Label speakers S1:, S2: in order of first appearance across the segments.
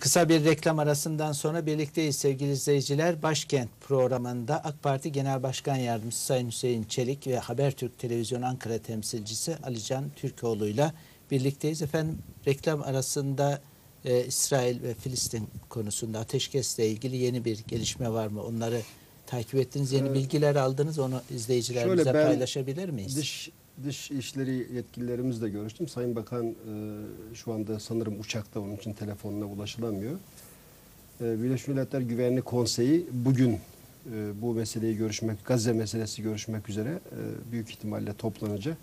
S1: Kısa bir reklam arasından sonra birlikteyiz sevgili izleyiciler. Başkent programında AK Parti Genel Başkan Yardımcısı Sayın Hüseyin Çelik ve Habertürk Televizyon Ankara temsilcisi Alican Türkoğlu'yla birlikteyiz. Efendim reklam arasında e, İsrail ve Filistin konusunda ateşkesle ilgili yeni bir gelişme var mı? Onları takip ettiniz, yeni
S2: Ee,
S1: bilgiler aldınız. Onu izleyicilerimize paylaşabilir miyiz?
S2: Dış dış işleri yetkililerimizle görüştüm. Sayın Bakan e, şu anda sanırım uçakta onun için telefonuna ulaşılamıyor. E, Birleşmiş Milletler Güvenlik Konseyi bugün e, bu meseleyi görüşmek, Gazze meselesi görüşmek üzere e, büyük ihtimalle toplanacak.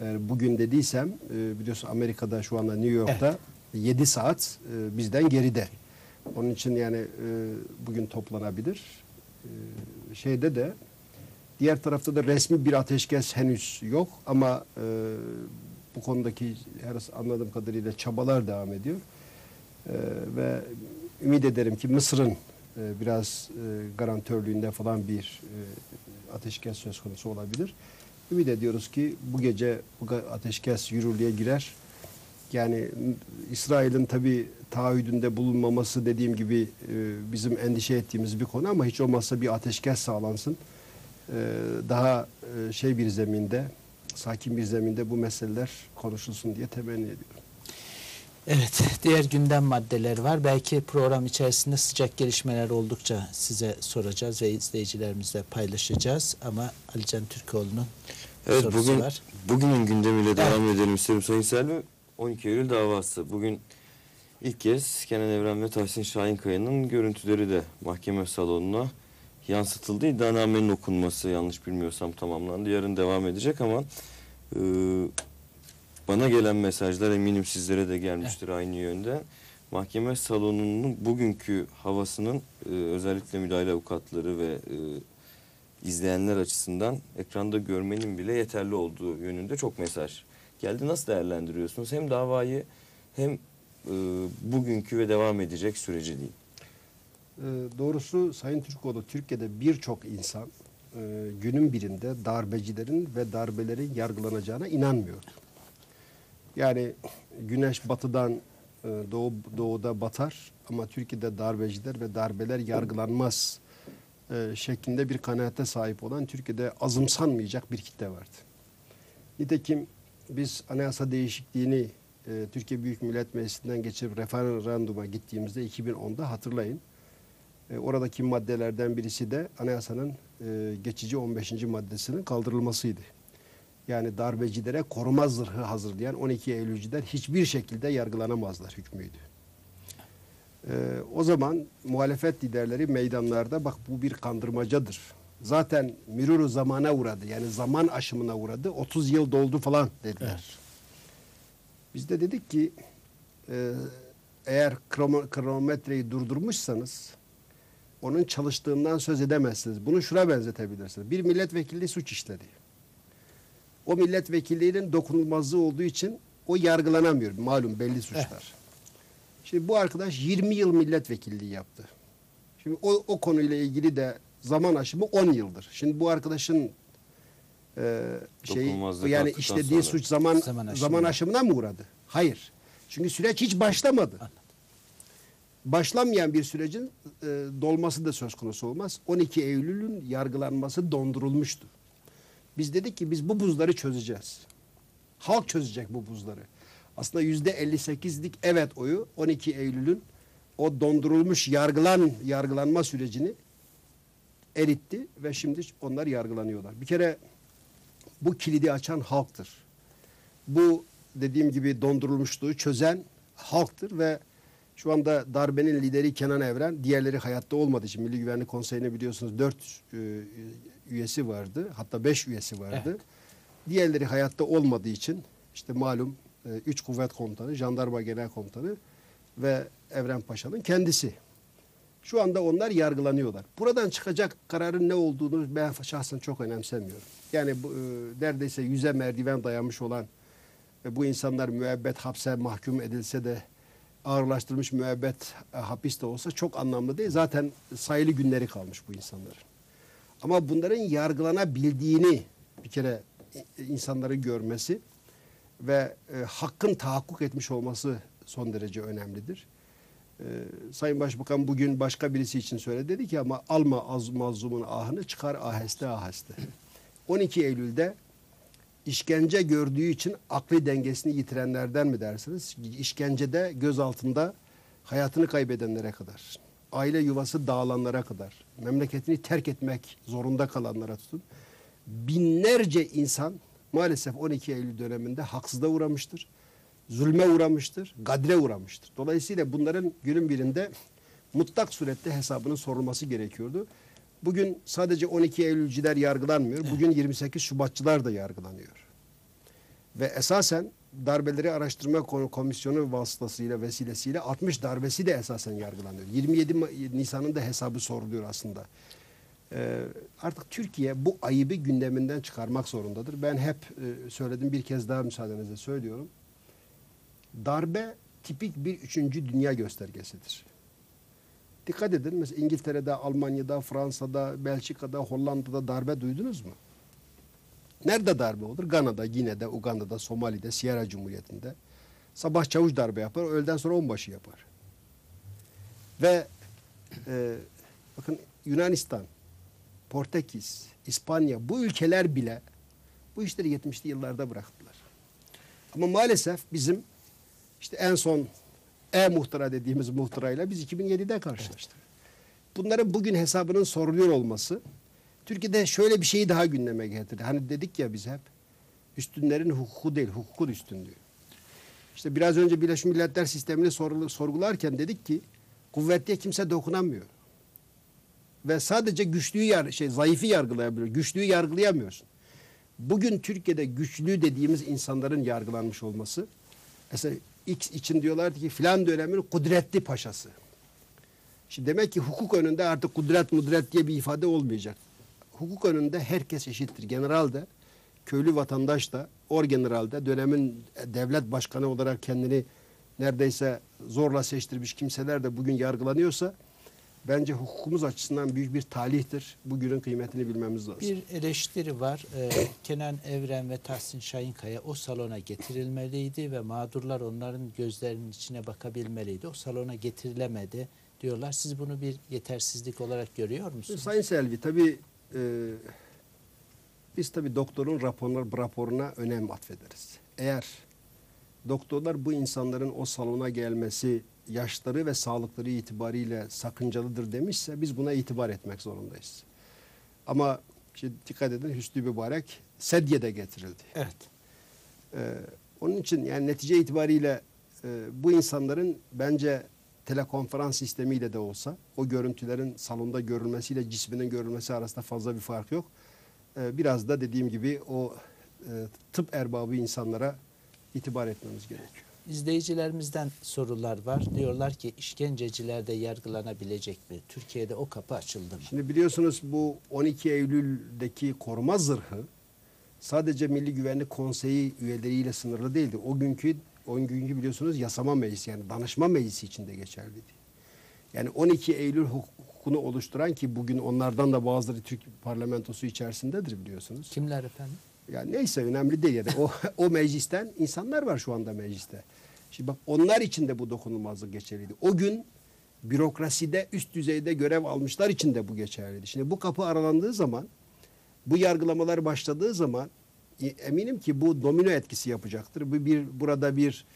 S2: Eğer bugün dediysem e, biliyorsun Amerika'da şu anda New York'ta 7 saat e, bizden geride. Onun için yani e, bugün toplanabilir. E, şeyde de Diğer tarafta da resmi bir ateşkes henüz yok ama e, bu konudaki her anladığım kadarıyla çabalar devam ediyor. E, ve ümit ederim ki Mısır'ın e, biraz e, garantörlüğünde falan bir e, ateşkes söz konusu olabilir. Ümit ediyoruz ki bu gece bu ateşkes yürürlüğe girer. Yani İsrail'in tabi taahhüdünde bulunmaması dediğim gibi e, bizim endişe ettiğimiz bir konu ama hiç olmazsa bir ateşkes sağlansın. E, daha e, şey bir zeminde, sakin bir zeminde bu meseleler konuşulsun diye temenni ediyorum.
S1: Evet, diğer gündem maddeler var. Belki program içerisinde sıcak gelişmeler oldukça size soracağız ve izleyicilerimizle paylaşacağız. Ama Alican Türkoğlu'nun
S3: Evet
S1: sorusu
S3: bugün
S1: var.
S3: bugünün gündemiyle devam edelim isterim Sayın Selvi. 12 Eylül davası. Bugün ilk kez Kenan Evren ve Tahsin Şahinkaya'nın görüntüleri de mahkeme salonuna yansıtıldı. İddianamenin okunması yanlış bilmiyorsam tamamlandı. Yarın devam edecek ama e, bana gelen mesajlar eminim sizlere de gelmiştir aynı yönde. Mahkeme salonunun bugünkü havasının e, özellikle müdahale avukatları ve e, izleyenler açısından ekranda görmenin bile yeterli olduğu yönünde çok mesaj geldi. Nasıl değerlendiriyorsunuz? Hem davayı hem e, bugünkü ve devam edecek süreci değil.
S2: Ee, doğrusu Sayın Türkoğlu Türkiye'de birçok insan e, günün birinde darbecilerin ve darbelerin yargılanacağına inanmıyordu. Yani güneş batıdan e, doğu, doğuda batar ama Türkiye'de darbeciler ve darbeler yargılanmaz e, şeklinde bir kanaate sahip olan Türkiye'de azımsanmayacak bir kitle vardı. Nitekim biz anayasa değişikliğini Türkiye Büyük Millet Meclisi'nden geçirip referanduma gittiğimizde 2010'da hatırlayın. E, oradaki maddelerden birisi de anayasanın e, geçici 15. maddesinin kaldırılmasıydı. Yani darbecilere koruma zırhı hazırlayan 12 Eylülcüler hiçbir şekilde yargılanamazlar hükmüydü. E, o zaman muhalefet liderleri meydanlarda bak bu bir kandırmacadır. Zaten mürürü zamana uğradı. Yani zaman aşımına uğradı. 30 yıl doldu falan dediler. Biz de dedik ki e, eğer krono- kronometreyi durdurmuşsanız onun çalıştığından söz edemezsiniz. Bunu şuna benzetebilirsiniz. Bir milletvekili suç işledi. O milletvekilliğinin dokunulmazlığı olduğu için o yargılanamıyor. Malum belli suçlar. Şimdi bu arkadaş 20 yıl milletvekilliği yaptı. Şimdi o, o konuyla ilgili de zaman aşımı 10 yıldır. Şimdi bu arkadaşın e, şey yani işlediği
S3: sonra.
S2: suç zaman
S1: Zaman
S2: zaman,
S1: aşımına.
S2: aşımına mı uğradı? Hayır. Çünkü süreç hiç başlamadı. Başlamayan bir sürecin e, dolması da söz konusu olmaz. 12 Eylül'ün yargılanması dondurulmuştu. Biz dedik ki biz bu buzları çözeceğiz. Halk çözecek bu buzları. Aslında yüzde 58'lik evet oyu 12 Eylül'ün o dondurulmuş yargılan yargılanma sürecini eritti ve şimdi onlar yargılanıyorlar. Bir kere bu kilidi açan halktır. Bu dediğim gibi dondurulmuşluğu çözen halktır ve şu anda darbenin lideri Kenan Evren, diğerleri hayatta olmadığı için Milli Güvenlik Konseyi'ne biliyorsunuz dört e, üyesi vardı. Hatta beş üyesi vardı.
S1: Evet.
S2: Diğerleri hayatta olmadığı için işte malum e, üç kuvvet komutanı, jandarma genel komutanı ve Evren Paşa'nın kendisi. Şu anda onlar yargılanıyorlar. Buradan çıkacak kararın ne olduğunu ben şahsen çok önemsemiyorum. Yani bu, e, neredeyse yüze merdiven dayanmış olan ve bu insanlar müebbet hapse mahkum edilse de ağırlaştırılmış müebbet e, hapis de olsa çok anlamlı değil. Zaten sayılı günleri kalmış bu insanların. Ama bunların yargılanabildiğini bir kere e, insanların görmesi ve e, hakkın tahakkuk etmiş olması son derece önemlidir. Ee, Sayın Başbakan bugün başka birisi için söyledi dedi ki ama alma az mazlumun ahını çıkar aheste aheste. 12 Eylül'de işkence gördüğü için akli dengesini yitirenlerden mi dersiniz? İşkencede göz altında hayatını kaybedenlere kadar, aile yuvası dağılanlara kadar, memleketini terk etmek zorunda kalanlara tutun. Binlerce insan maalesef 12 Eylül döneminde haksızlığa uğramıştır. Zulme uğramıştır, gadre uğramıştır. Dolayısıyla bunların günün birinde mutlak surette hesabının sorulması gerekiyordu. Bugün sadece 12 Eylülcüler yargılanmıyor. Bugün 28 Şubatçılar da yargılanıyor. Ve esasen darbeleri araştırma Ko- komisyonu vasıtasıyla vesilesiyle 60 darbesi de esasen yargılanıyor. 27 Ma- Nisan'ın da hesabı soruluyor aslında. Ee, artık Türkiye bu ayıbı gündeminden çıkarmak zorundadır. Ben hep e, söyledim bir kez daha müsaadenizle söylüyorum. Darbe tipik bir üçüncü dünya göstergesidir. Dikkat edin mesela İngiltere'de, Almanya'da, Fransa'da, Belçika'da, Hollanda'da darbe duydunuz mu? Nerede darbe olur? Gana'da, Gine'de, Uganda'da, Somali'de, Sierra Cumhuriyeti'nde. Sabah çavuş darbe yapar, öğleden sonra onbaşı yapar. Ve e, bakın Yunanistan, Portekiz, İspanya bu ülkeler bile bu işleri 70'li yıllarda bıraktılar. Ama maalesef bizim işte en son e-muhtıra dediğimiz muhtırayla biz 2007'de karşılaştık. Bunların bugün hesabının soruluyor olması Türkiye'de şöyle bir şeyi daha gündeme getirdi. Hani dedik ya biz hep üstünlerin hukuku değil, hukukun üstünlüğü. İşte biraz önce Birleşmiş Milletler sistemini sorgu- sorgularken dedik ki kuvvetliye kimse dokunamıyor. Ve sadece güçlüyü yar şey zayıfı yargılayabiliyor. Güçlüyü yargılayamıyorsun. Bugün Türkiye'de güçlü dediğimiz insanların yargılanmış olması mesela X için diyorlar ki filan dönemin kudretli paşası. Şimdi demek ki hukuk önünde artık kudret mudret diye bir ifade olmayacak. Hukuk önünde herkes eşittir. General de, köylü vatandaş da, orgeneral de dönemin devlet başkanı olarak kendini neredeyse zorla seçtirmiş kimseler de bugün yargılanıyorsa bence hukukumuz açısından büyük bir talihtir. Bugünün kıymetini bilmemiz lazım.
S1: Bir eleştiri var. Ee, Kenan Evren ve Tahsin Şahinkaya o salona getirilmeliydi ve mağdurlar onların gözlerinin içine bakabilmeliydi. O salona getirilemedi diyorlar. Siz bunu bir yetersizlik olarak görüyor musunuz?
S2: Sayın Selvi tabii e, biz tabii doktorun raporuna, raporuna önem atfederiz. Eğer doktorlar bu insanların o salona gelmesi yaşları ve sağlıkları itibariyle sakıncalıdır demişse biz buna itibar etmek zorundayız. Ama şimdi dikkat edin Hüsnü Mübarek sedyede getirildi.
S1: Evet.
S2: Ee, onun için yani netice itibariyle e, bu insanların bence telekonferans sistemiyle de olsa o görüntülerin salonda görülmesiyle cisminin görülmesi arasında fazla bir fark yok. Ee, biraz da dediğim gibi o e, tıp erbabı insanlara itibar etmemiz gerekiyor.
S1: İzleyicilerimizden sorular var. Diyorlar ki işkenceciler de yargılanabilecek mi? Türkiye'de o kapı açıldı mı?
S2: Şimdi biliyorsunuz bu 12 Eylül'deki koruma zırhı sadece Milli Güvenlik Konseyi üyeleriyle sınırlı değildi. O günkü o günkü biliyorsunuz yasama meclisi yani danışma meclisi içinde geçerliydi. Yani 12 Eylül hukukunu oluşturan ki bugün onlardan da bazıları Türk parlamentosu içerisindedir biliyorsunuz.
S1: Kimler efendim?
S2: Yani neyse önemli değil yani o o meclisten insanlar var şu anda mecliste. Şimdi bak onlar için de bu dokunulmazlık geçerliydi. O gün bürokraside üst düzeyde görev almışlar için de bu geçerliydi. Şimdi bu kapı aralandığı zaman bu yargılamalar başladığı zaman e, eminim ki bu domino etkisi yapacaktır. Bu bir burada bir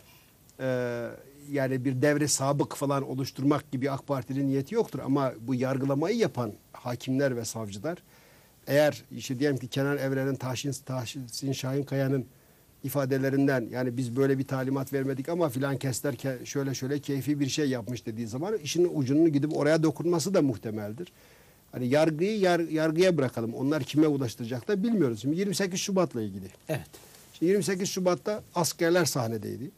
S2: e, yani bir devre sabık falan oluşturmak gibi AK Parti'nin niyeti yoktur ama bu yargılamayı yapan hakimler ve savcılar eğer işte diyelim ki Kenan Evren'in Tahsin, Tahsin Şahinkaya'nın ifadelerinden yani biz böyle bir talimat vermedik ama filan kesler ke- şöyle şöyle keyfi bir şey yapmış dediği zaman işin ucunu gidip oraya dokunması da muhtemeldir. Hani yargıyı yar, yargıya bırakalım. Onlar kime ulaştıracak da bilmiyoruz. Şimdi 28 Şubat'la ilgili.
S1: Evet.
S2: Şimdi 28 Şubat'ta askerler sahnedeydi.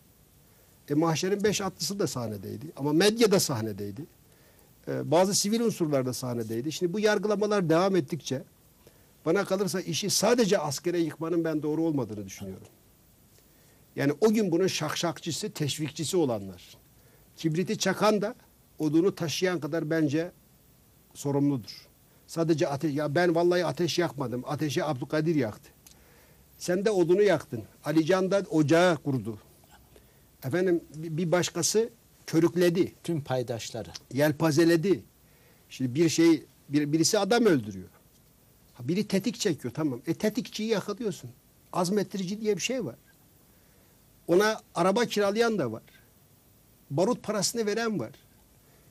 S2: E, mahşerin beş atlısı da sahnedeydi. Ama medya da sahnedeydi. E, bazı sivil unsurlar da sahnedeydi. Şimdi bu yargılamalar devam ettikçe bana kalırsa işi sadece askere yıkmanın ben doğru olmadığını düşünüyorum. Yani o gün bunun şakşakçısı, teşvikçisi olanlar. Kibriti çakan da odunu taşıyan kadar bence sorumludur. Sadece ateş, ya ben vallahi ateş yakmadım. Ateşi Abdülkadir yaktı. Sen de odunu yaktın. Ali Can da ocağı kurdu. Efendim bir başkası körükledi,
S1: Tüm paydaşları.
S2: yelpazeledi. Şimdi bir şey, bir, birisi adam öldürüyor. Biri tetik çekiyor tamam. E tetikçiyi yakalıyorsun. Azmettirici diye bir şey var. Ona araba kiralayan da var. Barut parasını veren var.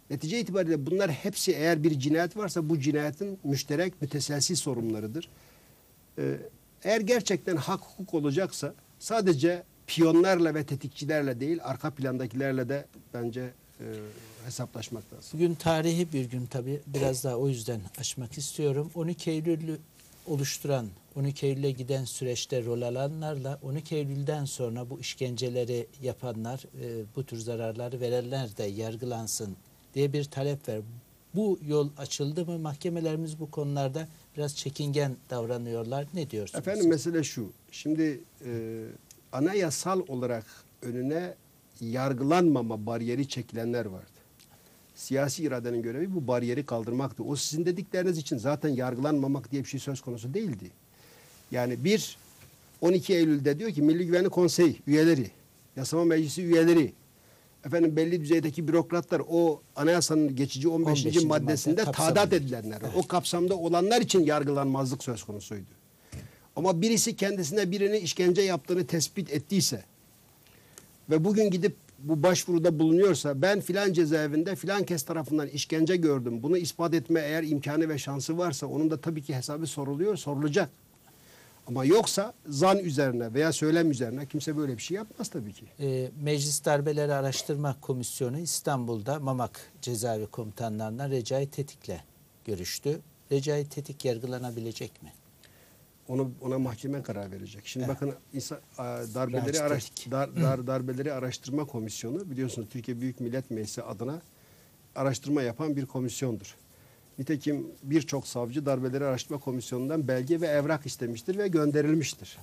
S2: Netice itibariyle bunlar hepsi eğer bir cinayet varsa bu cinayetin müşterek müteselsiz sorunlarıdır. Ee, eğer gerçekten hak hukuk olacaksa sadece piyonlarla ve tetikçilerle değil arka plandakilerle de bence e, hesaplaşmak lazım.
S1: Bugün tarihi bir gün tabii. Biraz daha o yüzden açmak istiyorum. 12 Eylül'ü oluşturan, 12 Eylül'e giden süreçte rol alanlarla 12 Eylül'den sonra bu işkenceleri yapanlar, e, bu tür zararları verenler de yargılansın diye bir talep var. Bu yol açıldı mı? Mahkemelerimiz bu konularda biraz çekingen davranıyorlar. Ne diyorsunuz?
S2: Efendim mesele şu. Şimdi e, anayasal olarak önüne yargılanmama bariyeri çekilenler vardı. Siyasi iradenin görevi bu bariyeri kaldırmaktı. O sizin dedikleriniz için zaten yargılanmamak diye bir şey söz konusu değildi. Yani bir 12 Eylül'de diyor ki Milli Güvenlik Konseyi üyeleri, Yasama Meclisi üyeleri, efendim belli düzeydeki bürokratlar o anayasanın geçici 15.
S1: 15.
S2: maddesinde
S1: madde
S2: tadat
S1: kapsamında.
S2: edilenler. O kapsamda olanlar için yargılanmazlık söz konusuydu. Ama birisi kendisine birini işkence yaptığını tespit ettiyse ve bugün gidip bu başvuruda bulunuyorsa ben filan cezaevinde filan kes tarafından işkence gördüm. Bunu ispat etme eğer imkanı ve şansı varsa onun da tabii ki hesabı soruluyor, sorulacak. Ama yoksa zan üzerine veya söylem üzerine kimse böyle bir şey yapmaz tabii ki.
S1: E, Meclis Darbeleri Araştırma Komisyonu İstanbul'da Mamak Cezaevi Komutanlarına Recai Tetik'le görüştü. Recai Tetik yargılanabilecek mi?
S2: Onu ona mahkeme karar verecek. Şimdi
S1: Evet.
S2: bakın insan, darbeleri araş, dar, dar, darbeleri araştırma komisyonu biliyorsunuz Türkiye Büyük Millet Meclisi adına araştırma yapan bir komisyondur. Nitekim birçok savcı darbeleri araştırma komisyonundan belge ve evrak istemiştir ve gönderilmiştir.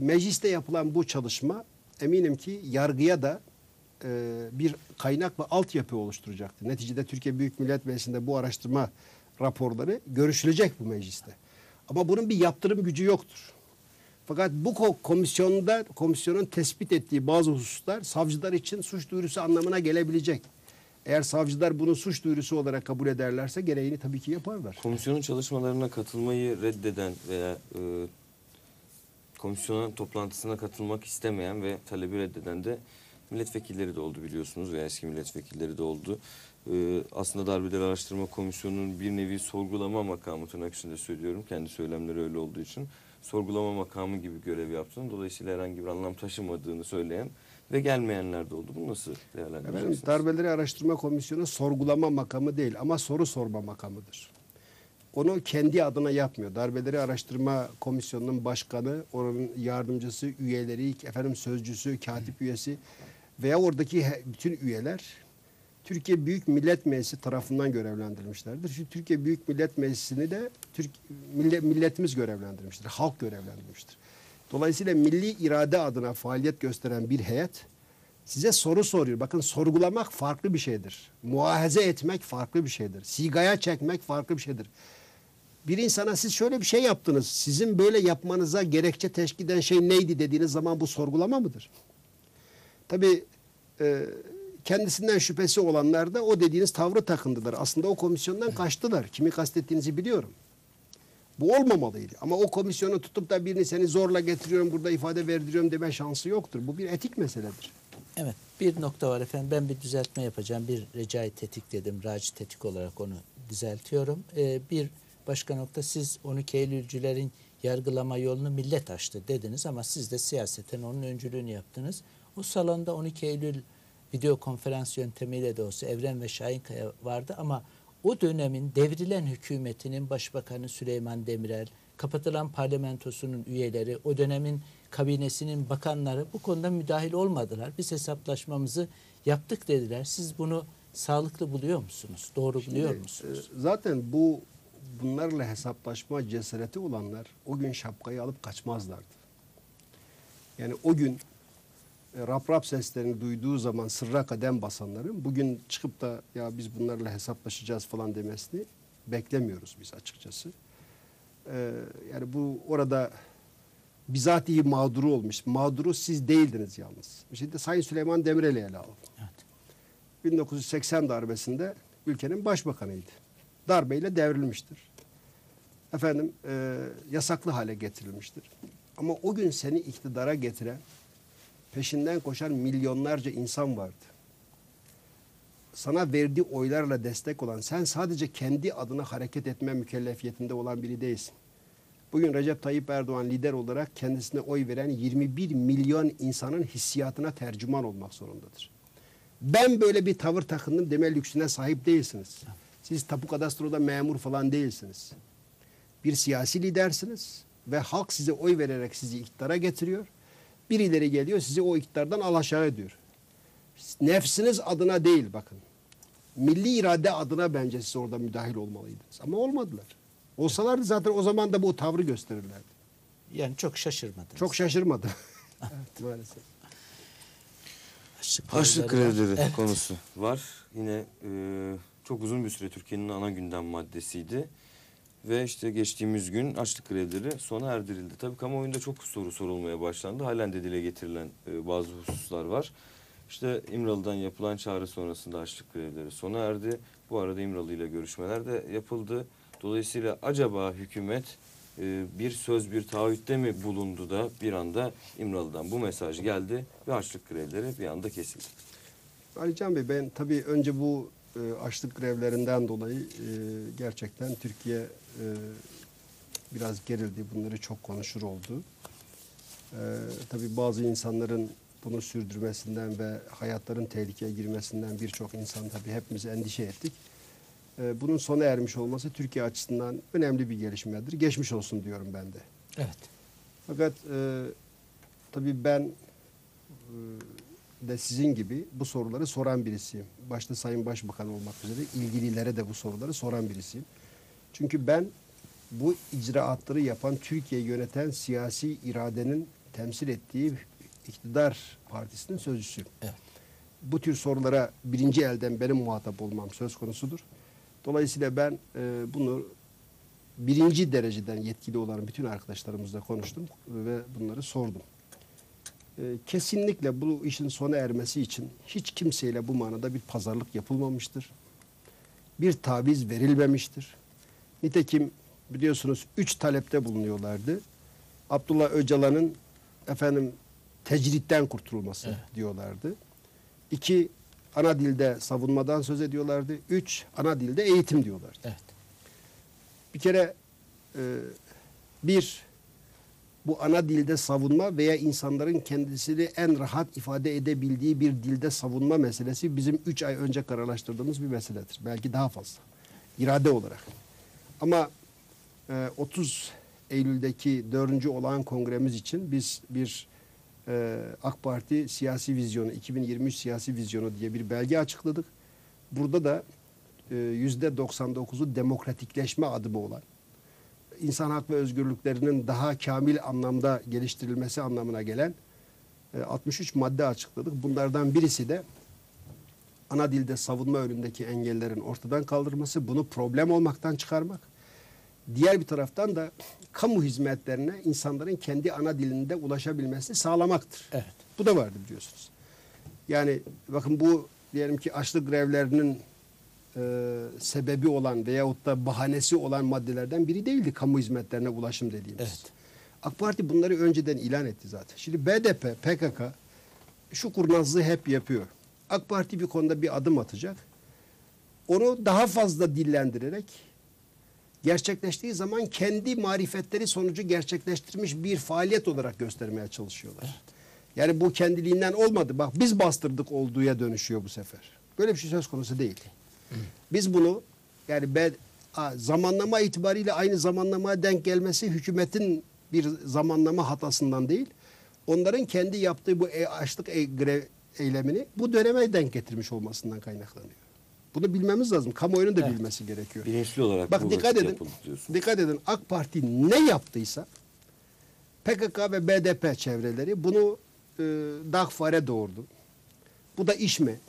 S2: Mecliste yapılan bu çalışma eminim ki yargıya da e, bir kaynak ve altyapı oluşturacaktır. Neticede Türkiye Büyük Millet Meclisi'nde bu araştırma raporları görüşülecek bu mecliste. Ama bunun bir yaptırım gücü yoktur. Fakat bu ko- komisyonda komisyonun tespit ettiği bazı hususlar savcılar için suç duyurusu anlamına gelebilecek. Eğer savcılar bunu suç duyurusu olarak kabul ederlerse gereğini tabii ki yaparlar.
S3: Komisyonun çalışmalarına katılmayı reddeden veya e, komisyonun toplantısına katılmak istemeyen ve talebi reddeden de milletvekilleri de oldu biliyorsunuz veya eski milletvekilleri de oldu. E, aslında darbeleri araştırma komisyonunun bir nevi sorgulama makamı tırnak içinde söylüyorum. Kendi söylemleri öyle olduğu için sorgulama makamı gibi görev yaptığını dolayısıyla herhangi bir anlam taşımadığını söyleyen ve gelmeyenler de oldu. Bunu nasıl değerlendiriyorsunuz?
S2: darbeleri araştırma komisyonu sorgulama makamı değil ama soru sorma makamıdır. Onu kendi adına yapmıyor. Darbeleri araştırma komisyonunun başkanı, onun yardımcısı, üyeleri, efendim sözcüsü, katip üyesi veya oradaki bütün üyeler Türkiye Büyük Millet Meclisi tarafından görevlendirilmişlerdir. Şu Türkiye Büyük Millet Meclisi'ni de Türk millet, milletimiz görevlendirmiştir. Halk görevlendirmiştir. Dolayısıyla milli irade adına faaliyet gösteren bir heyet size soru soruyor. Bakın sorgulamak farklı bir şeydir. Muahaze etmek farklı bir şeydir. Sigaya çekmek farklı bir şeydir. Bir insana siz şöyle bir şey yaptınız. Sizin böyle yapmanıza gerekçe teşkil eden şey neydi dediğiniz zaman bu sorgulama mıdır? Tabii e, kendisinden şüphesi olanlar da o dediğiniz tavrı takındılar. Aslında o komisyondan kaçtılar. Kimi kastettiğinizi biliyorum. Bu olmamalıydı. Ama o komisyonu tutup da birini seni zorla getiriyorum, burada ifade verdiriyorum deme şansı yoktur. Bu bir etik meseledir.
S1: Evet bir nokta var efendim ben bir düzeltme yapacağım. Bir Recai Tetik dedim. Raci Tetik olarak onu düzeltiyorum. Ee, bir başka nokta siz 12 Eylülcülerin yargılama yolunu millet açtı dediniz ama siz de siyaseten onun öncülüğünü yaptınız. O salonda 12 Eylül video konferans yöntemiyle de olsa Evren ve Şahinkaya vardı ama o dönemin devrilen hükümetinin başbakanı Süleyman Demirel, kapatılan parlamentosunun üyeleri, o dönemin kabinesinin bakanları bu konuda müdahil olmadılar. Biz hesaplaşmamızı yaptık dediler. Siz bunu sağlıklı buluyor musunuz? Doğru buluyor
S2: Şimdi,
S1: musunuz?
S2: e, Zaten bu bunlarla hesaplaşma cesareti olanlar o gün şapkayı alıp kaçmazlardı. Yani o gün rap rap seslerini duyduğu zaman sırra kadem basanların bugün çıkıp da ya biz bunlarla hesaplaşacağız falan demesini beklemiyoruz biz açıkçası. E, yani bu orada bizatihi mağduru olmuş. Mağduru siz değildiniz yalnız. Şimdi Sayın Süleyman Demirel'i ele alalım.
S1: Evet.
S2: 1980 darbesinde ülkenin başbakanıydı. Darbeyle devrilmiştir. Efendim e, yasaklı hale getirilmiştir. Ama o gün seni iktidara getiren, peşinden koşan milyonlarca insan vardı. Sana verdiği oylarla destek olan, sen sadece kendi adına hareket etme mükellefiyetinde olan biri değilsin. Bugün Recep Tayyip Erdoğan lider olarak kendisine oy veren 21 milyon insanın hissiyatına tercüman olmak zorundadır. Ben böyle bir tavır takındım deme lüksüne sahip değilsiniz. Siz tapu kadastroda memur falan değilsiniz. Bir siyasi lidersiniz ve halk size oy vererek sizi iktidara getiriyor. Birileri geliyor sizi o iktidardan alaşağı ediyor. Nefsiniz adına değil bakın. Milli irade adına bence siz orada müdahil olmalıydınız. Ama olmadılar. Olsalardı zaten o zaman da bu tavrı gösterirlerdi.
S1: Yani çok şaşırmadınız.
S2: Çok şaşırmadı. evet, maalesef.
S3: Harçlık kredileri
S1: Evet.
S3: konusu var. Yine e, çok uzun bir süre Türkiye'nin ana gündem maddesiydi. Ve işte geçtiğimiz gün açlık grevleri sona erdirildi. Tabii kamuoyunda çok soru sorulmaya başlandı. Halen de dile getirilen e, bazı hususlar var. İşte İmralı'dan yapılan çağrı sonrasında açlık grevleri sona erdi. Bu arada İmralı ile görüşmeler de yapıldı. Dolayısıyla acaba hükümet e, bir söz bir taahhütte mi bulundu da bir anda İmralı'dan bu mesaj geldi ve açlık grevleri bir anda kesildi.
S2: Ali Can Bey ben tabii önce bu e, açlık grevlerinden dolayı e, gerçekten Türkiye e, biraz gerildi. Bunları çok konuşur oldu. E, tabii bazı insanların bunu sürdürmesinden ve hayatların tehlikeye girmesinden birçok insan tabii hepimiz endişe ettik. E, bunun sona ermiş olması Türkiye açısından önemli bir gelişmedir. Geçmiş olsun diyorum ben de.
S1: Evet.
S2: Fakat e, tabii ben e, de sizin gibi bu soruları soran birisiyim. Başta Sayın Başbakan olmak üzere ilgililere de bu soruları soran birisiyim. Çünkü ben bu icraatları yapan, Türkiye'yi yöneten siyasi iradenin temsil ettiği iktidar partisinin sözcüsüyüm.
S1: Evet.
S2: Bu tür sorulara birinci elden benim muhatap olmam söz konusudur. Dolayısıyla ben e, bunu birinci dereceden yetkili olan bütün arkadaşlarımızla konuştum ve bunları sordum. E, kesinlikle bu işin sona ermesi için hiç kimseyle bu manada bir pazarlık yapılmamıştır. Bir taviz verilmemiştir. Nitekim biliyorsunuz üç talepte bulunuyorlardı. Abdullah Öcalan'ın efendim tecritten kurtulması
S1: Evet.
S2: diyorlardı. İki, ana dilde savunmadan söz ediyorlardı. Üç, ana dilde eğitim diyorlardı.
S1: Evet.
S2: Bir kere e, bir bu ana dilde savunma veya insanların kendisini en rahat ifade edebildiği bir dilde savunma meselesi bizim üç ay önce kararlaştırdığımız bir meseledir. Belki daha fazla. İrade olarak. Ama e, 30 Eylül'deki dördüncü olağan kongremiz için biz bir e, AK Parti siyasi vizyonu, 2023 siyasi vizyonu diye bir belge açıkladık. Burada da e, yüzde 99'u demokratikleşme adımı olan, insan hak ve özgürlüklerinin daha kamil anlamda geliştirilmesi anlamına gelen e, 63 madde açıkladık. Bunlardan birisi de ana dilde savunma önündeki engellerin ortadan kaldırılması, bunu problem olmaktan çıkarmak. Diğer bir taraftan da kamu hizmetlerine insanların kendi ana dilinde ulaşabilmesini sağlamaktır.
S1: Evet.
S2: Bu da vardı biliyorsunuz. Yani bakın bu diyelim ki açlık grevlerinin e, sebebi olan veyahut da bahanesi olan maddelerden biri değildi kamu hizmetlerine ulaşım dediğimiz.
S1: Evet.
S2: AK Parti bunları önceden ilan etti zaten. Şimdi BDP, PKK şu kurnazlığı hep yapıyor. AK Parti bir konuda bir adım atacak. Onu daha fazla dillendirerek gerçekleştiği zaman kendi marifetleri sonucu gerçekleştirmiş bir faaliyet olarak göstermeye çalışıyorlar. Yani bu kendiliğinden olmadı. Bak biz bastırdık olduğuya dönüşüyor bu sefer. Böyle bir şey söz konusu değil. Biz bunu yani ben zamanlama itibariyle aynı zamanlamaya denk gelmesi hükümetin bir zamanlama hatasından değil. Onların kendi yaptığı bu e, açlık e, grev eylemini bu döneme denk getirmiş olmasından kaynaklanıyor. Bunu bilmemiz lazım. Kamuoyunun da
S1: Evet.
S2: bilmesi gerekiyor.
S3: Bilinçli olarak
S2: Bak dikkat edin. Dikkat edin. AK Parti ne yaptıysa PKK ve BDP çevreleri bunu e, dağ fare doğurdu. Bu da iş mi?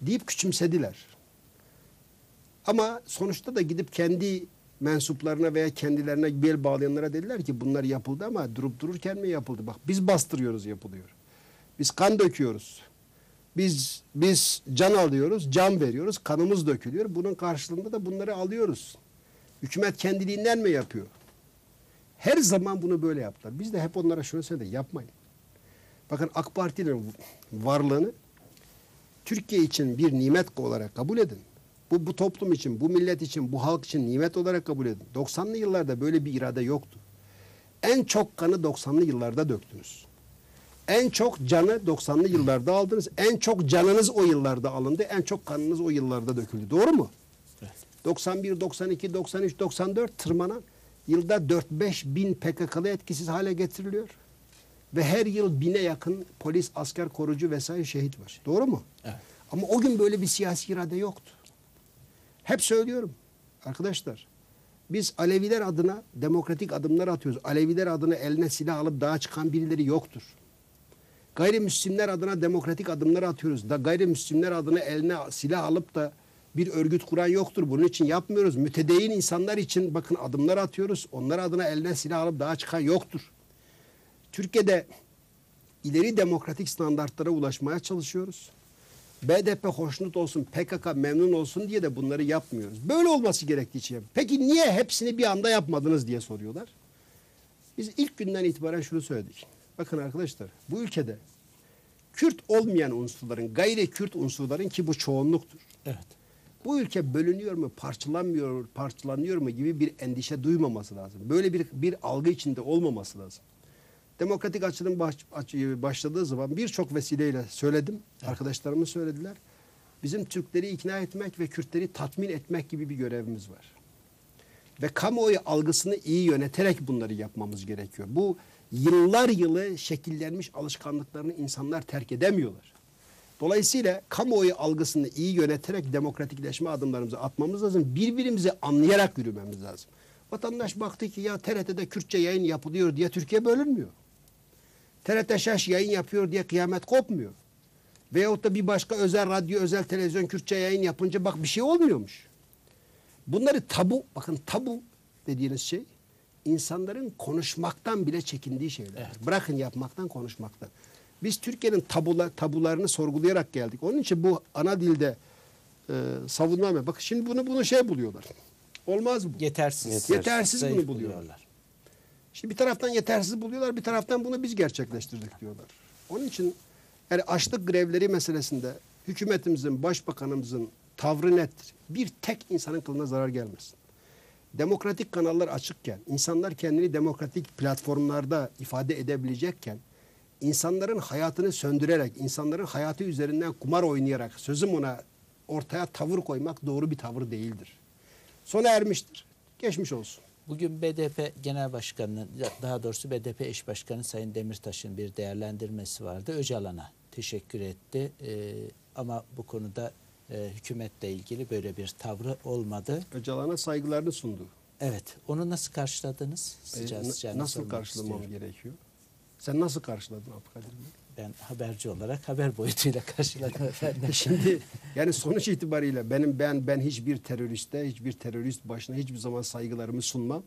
S2: Deyip küçümsediler. Ama sonuçta da gidip kendi mensuplarına veya kendilerine bel bağlayanlara dediler ki bunlar yapıldı ama durup dururken mi yapıldı? Bak biz bastırıyoruz yapılıyor. Biz kan döküyoruz. Biz biz can alıyoruz, can veriyoruz, kanımız dökülüyor. Bunun karşılığında da bunları alıyoruz. Hükümet kendiliğinden mi yapıyor? Her zaman bunu böyle yaptılar. Biz de hep onlara şunu söyledik, yapmayın. Bakın AK Parti'nin varlığını Türkiye için bir nimet olarak kabul edin. Bu, bu toplum için, bu millet için, bu halk için nimet olarak kabul edin. 90'lı yıllarda böyle bir irade yoktu. En çok kanı 90'lı yıllarda döktünüz. En çok canı 90'lı yıllarda aldınız. En çok canınız o yıllarda alındı. En çok kanınız o yıllarda döküldü. Doğru mu?
S1: Evet.
S2: 91, 92, 93, 94 tırmanan yılda 4-5 bin PKK'lı etkisiz hale getiriliyor. Ve her yıl bine yakın polis, asker, korucu vesaire şehit var. Doğru mu?
S1: Evet.
S2: Ama o gün böyle bir siyasi irade yoktu. Hep söylüyorum arkadaşlar. Biz Aleviler adına demokratik adımlar atıyoruz. Aleviler adına eline silah alıp dağa çıkan birileri yoktur. Gayrimüslimler adına demokratik adımlar atıyoruz. Da gayrimüslimler adına eline silah alıp da bir örgüt kuran yoktur. Bunun için yapmıyoruz. Mütedeyyin insanlar için bakın adımlar atıyoruz. Onlar adına eline silah alıp dağa çıkan yoktur. Türkiye'de ileri demokratik standartlara ulaşmaya çalışıyoruz. BDP hoşnut olsun, PKK memnun olsun diye de bunları yapmıyoruz. Böyle olması gerektiği için. Peki niye hepsini bir anda yapmadınız diye soruyorlar. Biz ilk günden itibaren şunu söyledik. Bakın arkadaşlar bu ülkede Kürt olmayan unsurların, gayri Kürt unsurların ki bu çoğunluktur.
S1: Evet.
S2: Bu ülke bölünüyor mu, parçalanmıyor, parçalanıyor mu gibi bir endişe duymaması lazım. Böyle bir bir algı içinde olmaması lazım. Demokratik açılım baş- aç- başladığı zaman birçok vesileyle söyledim. Arkadaşlarımız söylediler. Bizim Türkleri ikna etmek ve Kürtleri tatmin etmek gibi bir görevimiz var. Ve kamuoyu algısını iyi yöneterek bunları yapmamız gerekiyor. Bu yıllar yılı şekillenmiş alışkanlıklarını insanlar terk edemiyorlar. Dolayısıyla kamuoyu algısını iyi yöneterek demokratikleşme adımlarımızı atmamız lazım. Birbirimizi anlayarak yürümemiz lazım. Vatandaş baktı ki ya TRT'de Kürtçe yayın yapılıyor diye Türkiye bölünmüyor. TRT Şaş yayın yapıyor diye kıyamet kopmuyor. Veyahut da bir başka özel radyo, özel televizyon Kürtçe yayın yapınca bak bir şey olmuyormuş. Bunları tabu, bakın tabu dediğiniz şey insanların konuşmaktan bile çekindiği şeyler. Bırakın yapmaktan, konuşmaktan. Biz Türkiye'nin tabula, tabularını sorgulayarak geldik. Onun için bu ana dilde e, savunma Bakın şimdi bunu bunu şey buluyorlar. Olmaz bu.
S1: Yetersiz.
S3: Yetersiz.
S2: Yetersiz bunu buluyorlar. Şimdi bir taraftan yetersiz buluyorlar, bir taraftan bunu biz gerçekleştirdik diyorlar. Onun için yani açlık grevleri meselesinde hükümetimizin, başbakanımızın tavrı nettir. Bir tek insanın kılına zarar gelmesin. Demokratik kanallar açıkken, insanlar kendini demokratik platformlarda ifade edebilecekken, insanların hayatını söndürerek, insanların hayatı üzerinden kumar oynayarak, sözüm ona ortaya tavır koymak doğru bir tavır değildir. Sona ermiştir. Geçmiş olsun.
S1: Bugün BDP Genel Başkanı'nın daha doğrusu BDP eş başkanı Sayın Demirtaş'ın bir değerlendirmesi vardı. Öcalan'a teşekkür etti. Ee, ama bu konuda e, hükümetle ilgili böyle bir tavrı olmadı.
S2: Öcalan'a saygılarını sundu.
S1: Evet. Onu nasıl karşıladınız?
S2: E,
S1: Sıcağı sıcağına
S2: nasıl karşılamam
S1: istiyorum.
S2: gerekiyor? Sen nasıl karşıladın Abdülkadir Bey?
S1: Ben haberci olarak haber boyutuyla karşıladım efendim.
S2: Şimdi yani sonuç itibariyle benim ben ben hiçbir teröriste, hiçbir terörist başına hiçbir zaman saygılarımı sunmam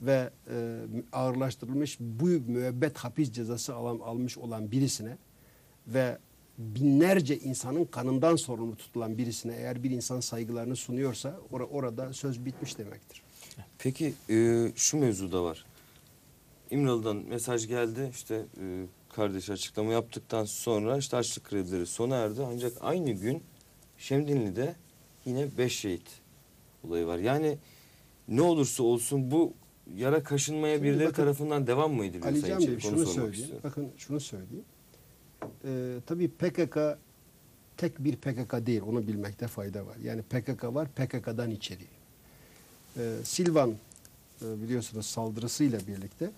S2: ve e, ağırlaştırılmış bu müebbet hapis cezası alan, almış olan birisine ve binlerce insanın kanından sorumlu tutulan birisine eğer bir insan saygılarını sunuyorsa or- orada söz bitmiş demektir.
S3: Peki e, şu mevzu da var. İmralı'dan mesaj geldi işte e, kardeş açıklama yaptıktan sonra işte açlık kredileri sona erdi. Ancak aynı gün Şemdinli'de yine beş şehit olayı var. Yani ne olursa olsun bu yara kaşınmaya
S2: Şimdi
S3: birileri
S2: bakın,
S3: tarafından devam mı ediliyor
S2: Ali Can Bey şunu söyleyeyim.
S3: istiyorum.
S2: Bakın şunu söyleyeyim. Ee, tabii PKK tek bir PKK değil. Onu bilmekte fayda var. Yani PKK var PKK'dan içeri. Ee, Silvan e, biliyorsunuz saldırısıyla birlikte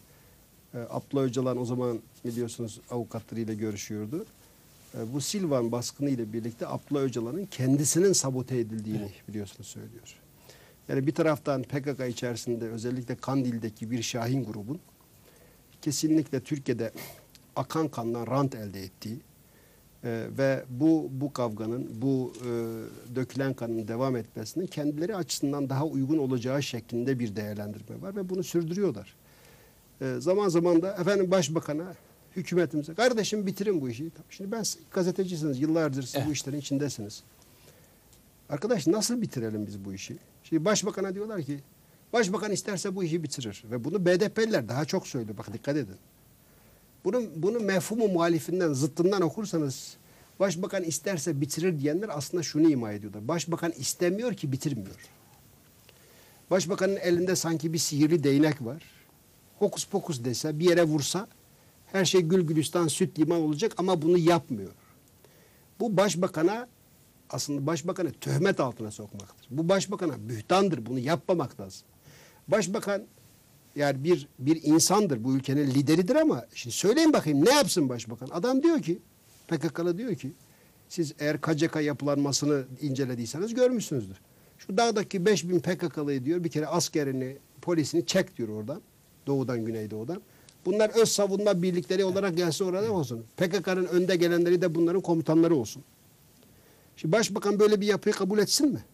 S2: e, Abdullah Öcalan o zaman biliyorsunuz avukatlarıyla görüşüyordu. E, bu Silvan baskını ile birlikte Abdullah Öcalan'ın kendisinin sabote edildiğini biliyorsunuz söylüyor. Yani bir taraftan PKK içerisinde özellikle Kandil'deki bir Şahin grubun kesinlikle Türkiye'de akan kandan rant elde ettiği e, ve bu bu kavganın, bu e, dökülen kanın devam etmesinin kendileri açısından daha uygun olacağı şeklinde bir değerlendirme var ve bunu sürdürüyorlar. E, zaman zaman da efendim başbakana hükümetimize kardeşim bitirin bu işi. Şimdi ben gazetecisiniz yıllardır siz
S1: Evet.
S2: bu işlerin içindesiniz. Arkadaş nasıl bitirelim biz bu işi? Şimdi başbakana diyorlar ki başbakan isterse bu işi bitirir ve bunu BDP'liler daha çok söylüyor. Bak dikkat edin. Bunun bunu mefhumu muhalifinden, zıttından okursanız başbakan isterse bitirir diyenler aslında şunu ima ediyorlar. Başbakan istemiyor ki bitirmiyor. Başbakanın elinde sanki bir sihirli değnek var. Hokus pokus dese, bir yere vursa her şey gül gülistan, süt liman olacak ama bunu yapmıyor. Bu başbakana aslında başbakanı töhmet altına sokmaktır. Bu başbakana bühtandır. Bunu yapmamak lazım. Başbakan yani bir bir insandır. Bu ülkenin lideridir ama şimdi söyleyin bakayım ne yapsın başbakan? Adam diyor ki PKK'lı diyor ki siz eğer KCK yapılanmasını incelediyseniz görmüşsünüzdür. Şu dağdaki 5000 PKK'lıyı diyor bir kere askerini, polisini çek diyor oradan. Doğudan, güneydoğudan. Bunlar öz savunma birlikleri olarak gelsin orada olsun. PKK'nın önde gelenleri de bunların komutanları olsun. Şimdi başbakan böyle bir yapıyı kabul etsin mi?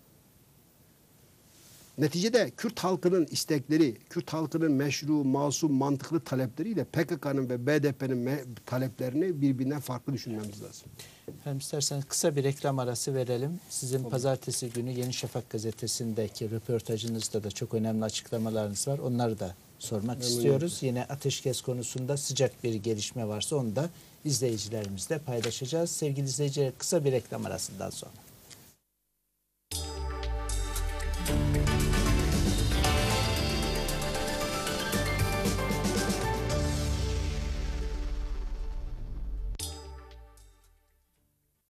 S2: Neticede Kürt halkının istekleri, Kürt halkının meşru, masum, mantıklı talepleriyle PKK'nın ve BDP'nin taleplerini birbirinden farklı düşünmemiz lazım.
S1: Efendim isterseniz kısa bir reklam arası verelim. Sizin pazartesi günü Yeni Şafak gazetesindeki röportajınızda da çok önemli açıklamalarınız var. Onları da sormak istiyoruz. Yine ateşkes konusunda sıcak bir gelişme varsa onu da izleyicilerimizle paylaşacağız. Sevgili izleyiciler kısa bir reklam arasından sonra.